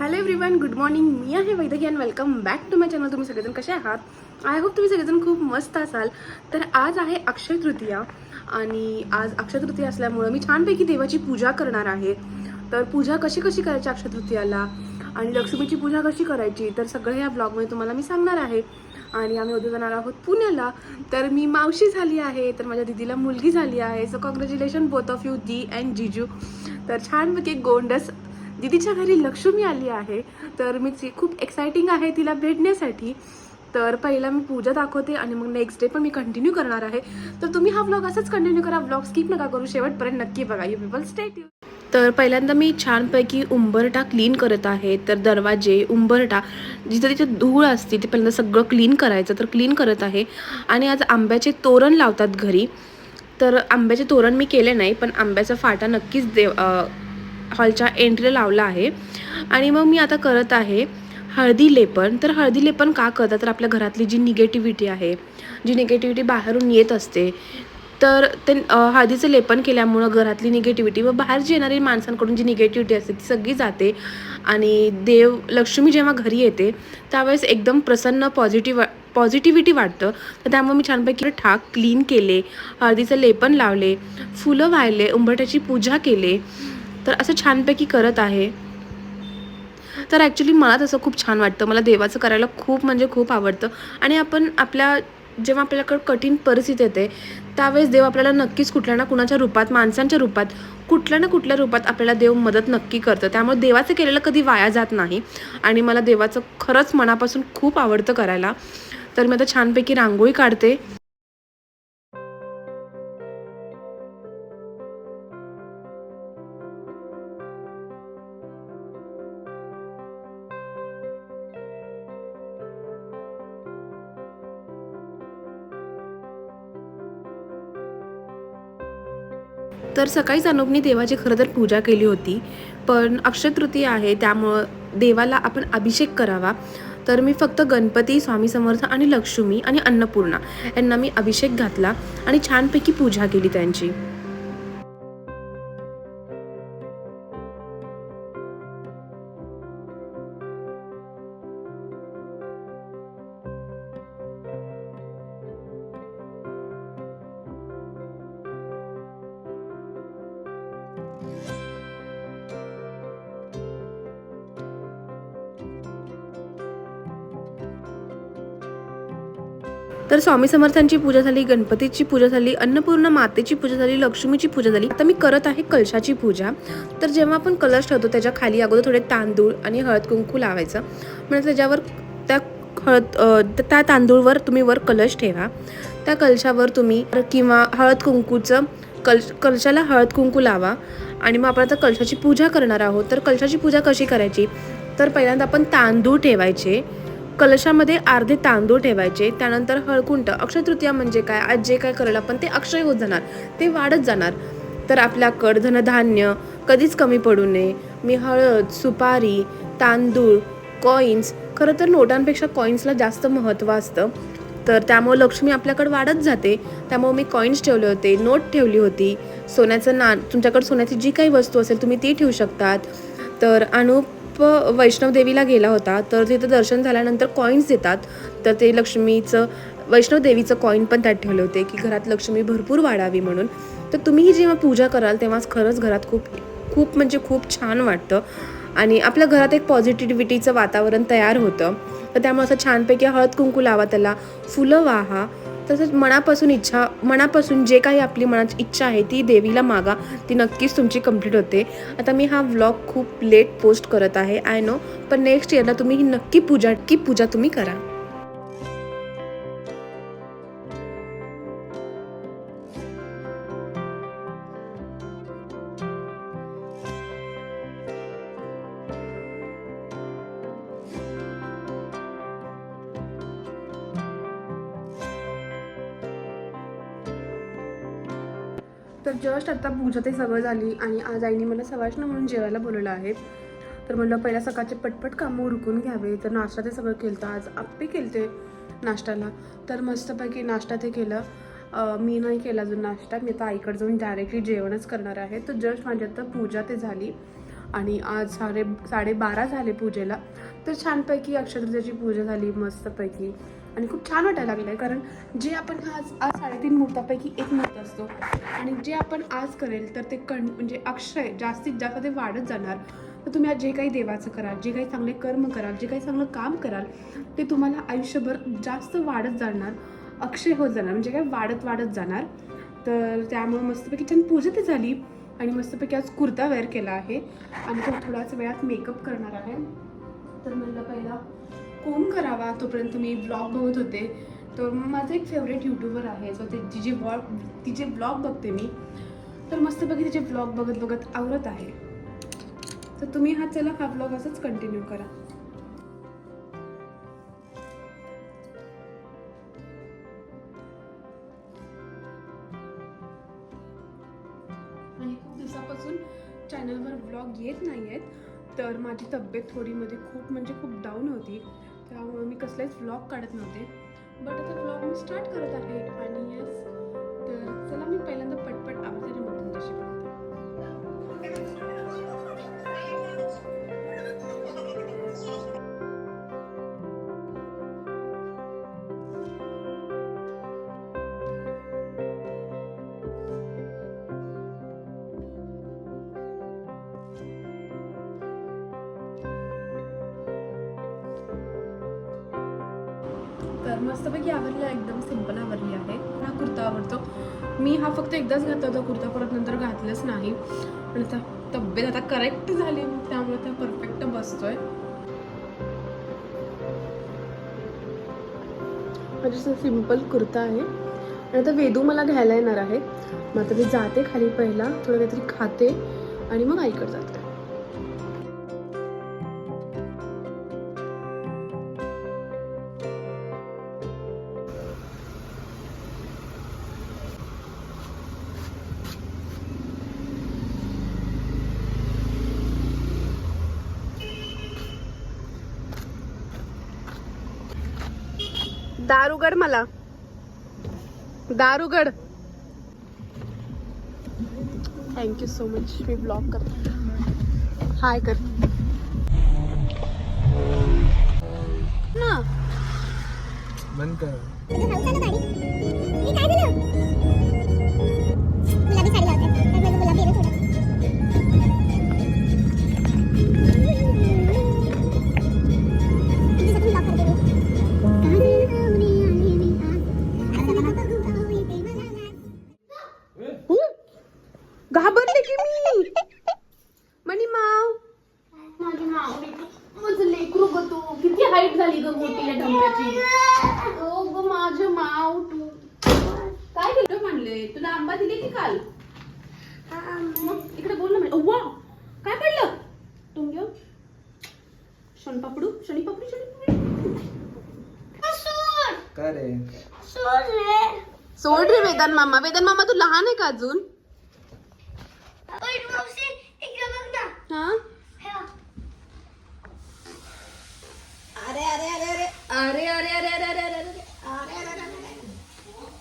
Hello everyone good morning मी आहे वैदगी and welcome back to my channel तुम्ही सगळेजण कसे आहात? आय होप तुम्ही सगळेजण खूप मस्त असाल. तर आज आहे अक्षय तृतीया आणि आज अक्षय तृतीया असल्यामुळं मी छानपैकी देवाची पूजा करणार आहे. तर पूजा कशी कशी करायची अक्षय तृतीयाला? आणि लक्ष्मीची पूजा कशी करायची? तर सगळं या ब्लॉगमध्ये तुम्हाला मी सांगणार आहे. आणि आम्ही उद्या जाणार आहोत पुण्याला. तर मी मावशी झाली आहे तर माझ्या दिदीला मुलगी झाली आहे. So congratulations both of you the and जिजू तर छानपैकी गोंडस दिदीच्या घरी लक्ष्मी आली आहे. तर मी ती खूप एक्सायटिंग आहे तिला भेटण्यासाठी. तर पहिला मी पूजा दाखवते आणि मग नेक्स्ट डे पण मी कंटिन्यू करणार आहे. तर तुम्ही हा व्लॉग असंच कंटिन्यू करा. व्लॉग स्किप नका करू. शेवटपर्यंत नक्की बघा. यू पीपल स्टेट यू तर पहिल्यांदा मी छानपैकी उंबरटा क्लीन करत आहे. तर दरवाजे उंबरटा जिथं तिथे धूळ असते ते पहिल्यांदा सगळं क्लीन करायचं. तर क्लीन करत आहे. आणि आज आंब्याचे तोरण लावतात घरी. तर आंब्याचे तोरण मी केले नाही पण आंब्याचा फाटा नक्कीच देव हॉलच्या एंट्रीला लावला आहे. आणि मग मी आता करत आहे हळदी लेपन. तर हळदी लेपन का करतात? तर आपल्या घरातली जी निगेटिव्हिटी आहे जी निगेटिव्हिटी बाहेरून येत असते तर ते हळदीचं लेपन केल्यामुळं घरातली निगेटिव्हिटी व बाहेर जी येणारी माणसांकडून जी निगेटिव्हिटी असते ती सगळी जाते. आणि देव लक्ष्मी जेव्हा घरी येते त्यावेळेस एकदम प्रसन्न पॉझिटिव्ह पॉझिटिव्हिटी वाटतं. तर त्यामुळे मी छानपैकी ठाक क्लीन केले हळदीचं लेपन लावले फुलं वाहिले उंबरट्याची पूजा केले. तर असं छानपैकी करत आहे. तर ॲक्च्युली मला तसं खूप छान वाटतं. मला देवाचं करायला खूप म्हणजे खूप आवडतं. आणि आपण आपल्या जेव्हा आपल्याकडं कठीण परिस्थिती येते त्यावेळेस देव आपल्याला नक्कीच कुठल्या ना कुणाच्या रूपात माणसांच्या रूपात कुठल्या ना कुठल्या रूपात आपल्याला देव मदत नक्की करतं. त्यामुळे देवाचं केलेलं कधी वाया जात नाही. आणि मला देवाचं खरंच मनापासून खूप आवडतं करायला. तर मी आता छानपैकी रांगोळी काढते. तर सकाळीच अनुपनी देवाची खरं तर पूजा केली होती पण अक्षय तृतीया आहे त्यामुळं देवाला आपण अभिषेक करावा. तर मी फक्त गणपती स्वामी समर्थ आणि लक्ष्मी आणि अन्नपूर्णा यांना मी अभिषेक घातला आणि छानपैकी पूजा केली त्यांची. तर स्वामी समर्थांची पूजा झाली गणपतीची पूजा झाली अन्नपूर्ण मातेची पूजा झाली लक्ष्मीची पूजा झाली. आता मी करत आहे कलशाची पूजा. तर जेव्हा आपण कलश ठेवतो त्याच्याखाली अगोदर थोडे तांदूळ आणि हळद कुंकू लावायचं. म्हणजे त्याच्यावर त्या हळद त्या तांदूळवर तुम्ही वर कलश ठेवा. त्या कलशावर तुम्ही किंवा हळद कुंकूचं कल कलशाला हळद कुंकू लावा. आणि मग आपण आता कलशाची पूजा करणार आहोत. तर कलशाची पूजा कशी करायची? तर पहिल्यांदा आपण तांदूळ ठेवायचे. कलशामध्ये अर्धे तांदूळ ठेवायचे त्यानंतर हळकुंट अक्षयतृतीया म्हणजे काय आज जे काय करेल आपण ते अक्षय होत जाणार ते वाढत जाणार. तर आपल्या कडधन धान्य कधीच कमी पडू नये. मी हळद सुपारी तांदूळ कॉईन्स खरं तर नोटांपेक्षा कॉईन्सला जास्त महत्त्व असतं. तर त्यामुळे लक्ष्मी आपल्याकडे वाढत जाते. त्यामुळे मी कॉईन्स ठेवले होते नोट ठेवली होती. सोन्याचं नाण तुमच्याकडे सोन्याची जी काही वस्तू असेल तुम्ही ती ठेवू शकतात. तर अनुप वैष्णवदेवीला गेला होता तर तिथं दर्शन झाल्यानंतर कॉईन्स देतात. तर ते लक्ष्मीचं वैष्णव देवीचं कॉईन पण त्यात ठेवले होते की घरात लक्ष्मी भरपूर वाढावी म्हणून. तर तुम्हीही जेव्हा पूजा कराल तेव्हाच खरंच घरात खूप खूप म्हणजे खूप छान वाटतं. आणि आपल्या घरात एक पॉझिटिव्हिटीचं वातावरण तयार होतं. तर त्यामुळे असं छानपैकी हळद कुंकू लावा त्याला फुलं वाहा तसंच मनापासून इच्छा मनापासून जे काही आपली मनाची इच्छा आहे ती देवीला मागा. ती नक्कीच तुमची कंप्लीट होते. आता मी हा व्लॉग खूप लेट पोस्ट करत आहे आय नो पण नेक्स्ट इयरला तुम्ही ही नक्की पूजा की पूजा तुम्ही करा. आता पूजा ते सगळं झाली आणि आज आईने मला सवाष्ण म्हणून जेवायला बोलवलं आहे. तर म्हणलं पहिल्या सकाळचे पटपट कामं उरकून घ्यावे. तर नाश्ता ते सगळं केलं आज आप्पे केलते नाश्त्याला. तर मस्तपैकी नाश्ता ते केलं. मी नाही केला अजून नाश्ता. मी आता आईकडे जाऊन डायरेक्टली जेवणच करणार आहे. तर जस्ट माझी आता पूजा ते झाली. आणि आज साडे साडेबारा झाले पूजेला. तर छानपैकी अक्षरतेची पूजा झाली मस्तपैकी. आणि खूप छान वाटायला लागलं आहे कारण जे आपण आज आज साडेतीन मुहूर्तापैकी एक मुहूर्त असतो आणि जे आपण आज करेल तर ते कण म्हणजे अक्षय जास्तीत जास्त ते वाढत जाणार. तर तुम्ही आज जे काही देवाचं कराल जे काही चांगले कर्म कराल जे काही चांगलं काम कराल ते तुम्हाला आयुष्यभर जास्त वाढत जाणार अक्षय होत जाणार म्हणजे काय वाढत वाढत जाणार. तर त्यामुळे मस्तपैकी छान पूजा ती झाली आणि मस्तपैकी आज कुर्ता वेअर केला आहे. आणि तो थोड्याच वेळात मेकअप करणार आहे. तर म्हणलं पहिला कोण करावा तोपर्यंत मी ब्लॉग बघत होते. तर माझं एक फेवरेट यूट्यूबर आहे सो ते तिचे ब्लॉग तिचे ब्लॉग बघते मी. तर मस्तपैकी तिचे ब्लॉग बघत बघत आवरत आहे. तर तुम्ही हा चला हा ब्लॉग असंच कंटिन्यू करा. आणि खूप दिवसापासून चॅनलवर ब्लॉग येत नाही आहेत तर माझी तब्येत थोडीमध्ये खूप म्हणजे खूप डाऊन होती. त्यामुळे मी कसलेच व्लॉग काढत नव्हते. बट आता व्लॉग मी स्टार्ट करत आहे. आणि येस तर चला मी पहिल्यांदा पटपट तर मस्तपैकी आवरला एकदम सिंपल आवरली आहे. हा कुर्ता आवडतो मी हा फक्त एकदाच घातला होता कुर्ता परत नंतर घातलंच नाही. पण आता तब्येत आता करेक्ट झाली त्यामुळे त्या परफेक्ट बसतोय. माझी सिंपल कुर्ता आहे आणि आता वेदू मला घ्यायला येणार आहे. मग आता मी जाते खाली पहिला थोडं काहीतरी खाते आणि मग आईकडे जाते. दारुगड मला. दारुगड. थँक्यू सो मच मी ब्लॉग कर हाय कर. ना. बंद कर. लेकरू ग तू. किती हाईट झाली ग मोठी या ढंब्याची ओ ग माझं माव तू काय केलं म्हणले? तुला आंबा दिले की काल? मग इकडे बोल ना म्हणे. वा काय पडलं? तुम घेऊ शनपापडू शनी पापडी शनी काय रे? सोड रे. वेदान मामा. वेदान मामा तू लहान आहे का अजून? हा अरे अरे अरे अरे अरे अरे अरे अरे अरे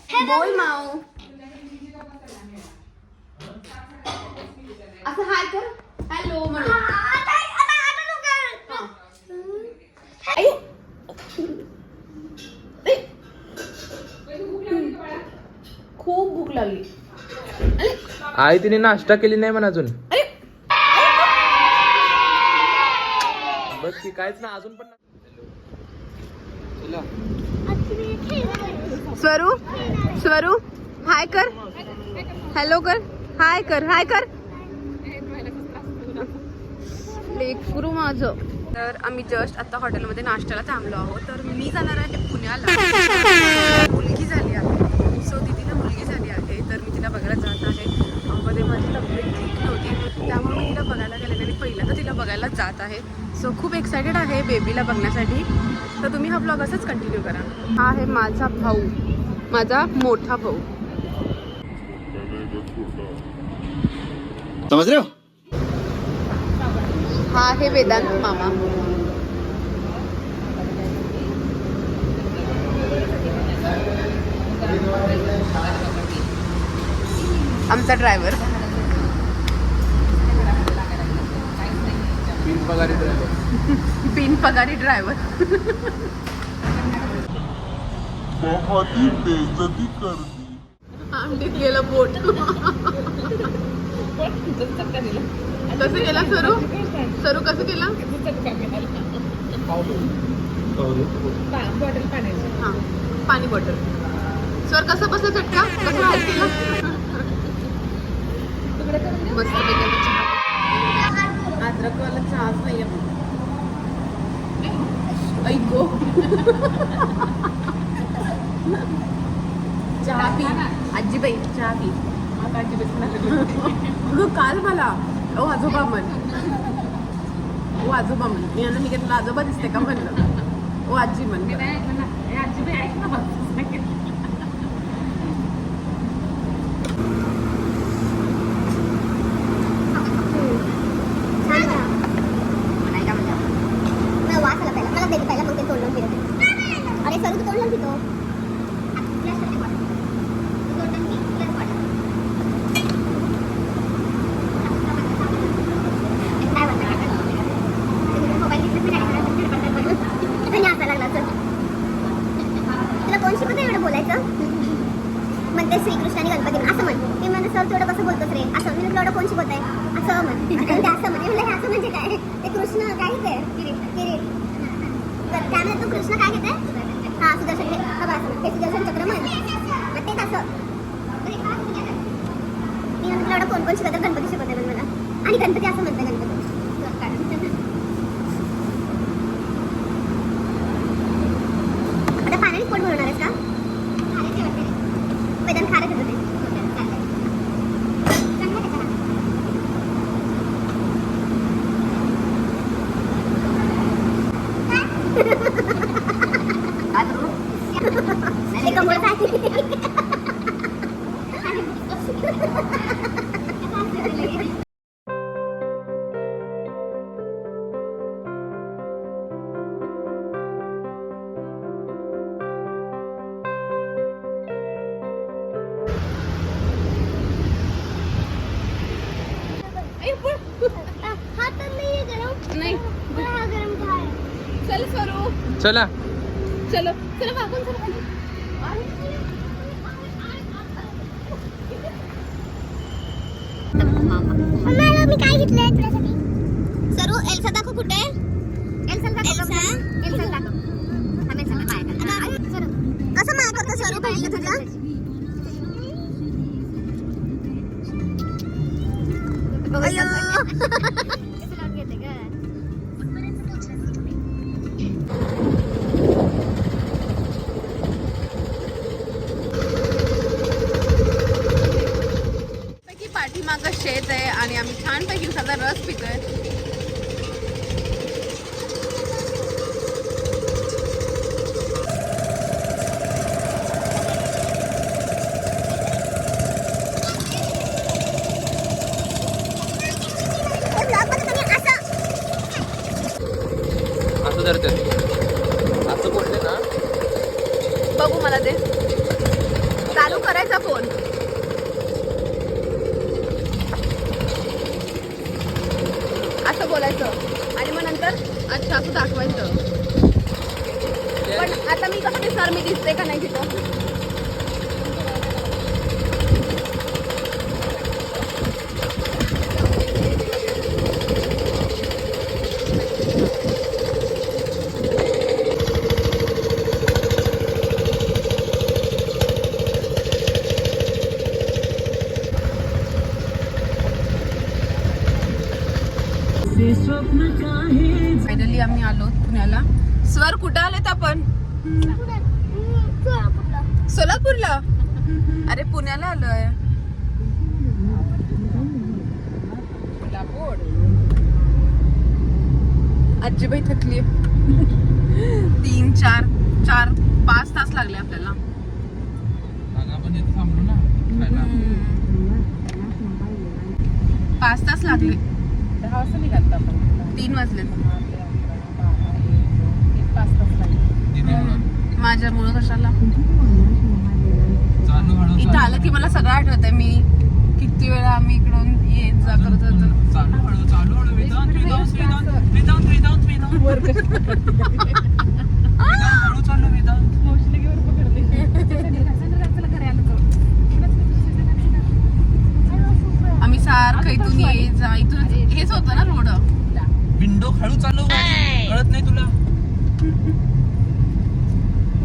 अरे बोल माऊ असं हाय कर हॅलो म्हणून. खूप भूक लागली अरे आई तिने नाश्ता केली नाही म्हणा अजून अरे बघ की काहीच ना अजून पण. स्वरू? स्वरू? हाय कर. हॅलो कर. हाय कर. हाय कर. लेकरू माझं. तर आम्ही जस्ट आता हॉटेलमध्ये नाश्त्याला थांबलो आहोत. तर मी जाणार आहे पुण्याला. मुलगी झाली आहे. सो दिदीला मुलगी झाली आहे. तर मी तिला बघायला जात आहे. मध्ये माझी तब्येत ठीक नव्हती. त्यामुळे मी तिला बघायला गेलेले आणि पहिल्यांदा तिला बघायला जात आहे. सो खूप एक्सायटेड आहे बेबीला बघण्यासाठी. तर तुम्ही हा ब्लॉग असंच कंटिन्यू करा. हा आहे माझा भाऊ. माझा मोठा भाऊ. रहे हो? हा आहे वेदांत मामा. आमचा ड्रायव्हर बिनपगारी ड्रायव्हर बिन पगारी ड्रायव्हर ही आमटीत गेलं बोट. कसं केला सरू? सरू कसं केला? हा पाणी बॉटल सर कसं बसलं चटका कसं हात केला? मस्त पैकी चहा अद्रकवाला चहाच नाही ऐको चहा पी. आजीबाई चहा पी. आता अगं काल मला ओ आजोबा म्हण. ओ आजोबा म्हण. मी यांना निघत तुला आजोबा दिसते का म्हणलं. ओ आजी म्हण. मला. चला. चलो चलो वाकून चला खाली. मला मी काय घेतलंय तुझ्यासाठी? सरू एल्सा दाखव कुठे? एल्सा दाखव एल्सा? दाखव. कसं माया करतो सरू? पाहिलं तुझं पैकी पाठीमागं शेत आहे आणि आम्ही छानपैकी सगळा रस पितोय असं धरते असं बोलले ना बघू मला ते चालू करायचा फोन असं बोलायचं आणि मग नंतर अच्छा असं दाखवायचं पण आता मी कसं दिसणार मी दिसते का नाही तिथं फायनली आम्ही आलो पुण्याला स्वर कुठं आलेत आपण सोलापूरला अरे पुण्याला आलोय आजीबाई थकली तीन चार चार पाच तास लागले आपल्याला. आपण इथे थांबलो ना खायला. पाच तास लागले. दहा वाजता निघालतो आपण. तीन वाजले पाच तास लागले दीदीमुळं. माझ्यामुळं कशाला इथं आलं की मला सगळं आठवत आहे मी किती वेळा आम्ही इकडून येत जा करत होतो चालू हळू चालू हळू वेदांत वेदांत वेदांत वेदांत वेदांत वेदांत वर कशी हळू चालू वेदांत मावशीला घेऊन पकडले चला घरी आलो तो. आम्ही सारखं इथून ये जा इथून हेच होतं ना रोड. विंडो हळू चालू. कळत नाही तुला.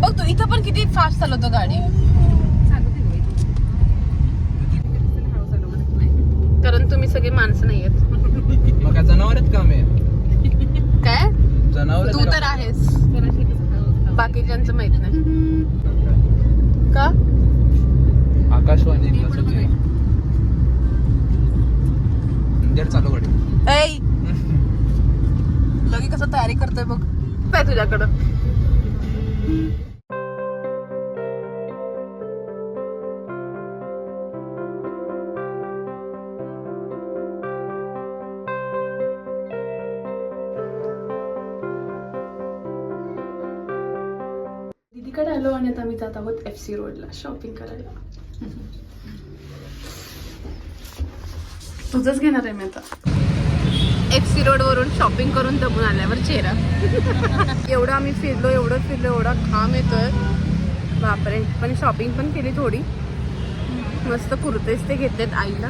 बघ तू इथं पण किती फास्ट चालवतो गाडी. कारण तुम्ही सगळे माणसं नाही आहेत मग जनावरच काम आहे. जनावर तू तर आहेस. बाकीच्यांचं माहीत नाही. का? आकाशवाणी चालू लगे कसं तयारी करतोय बघ. काय तुझ्याकडं? इकडे आलो आणि आता आम्ही जात आहोत एफ सी रोडला शॉपिंग करायला. तुझंच घेणार आहे मी आता. एफ सी रोड वरून शॉपिंग करून दमून आल्यावर चेहरा. एवढं आम्ही फिरलो एवढं फिरलो एवढा घाम येतोय. बापरे. पण शॉपिंग पण केली थोडी. मस्त कुर्तेच ते घेतलेत आईला.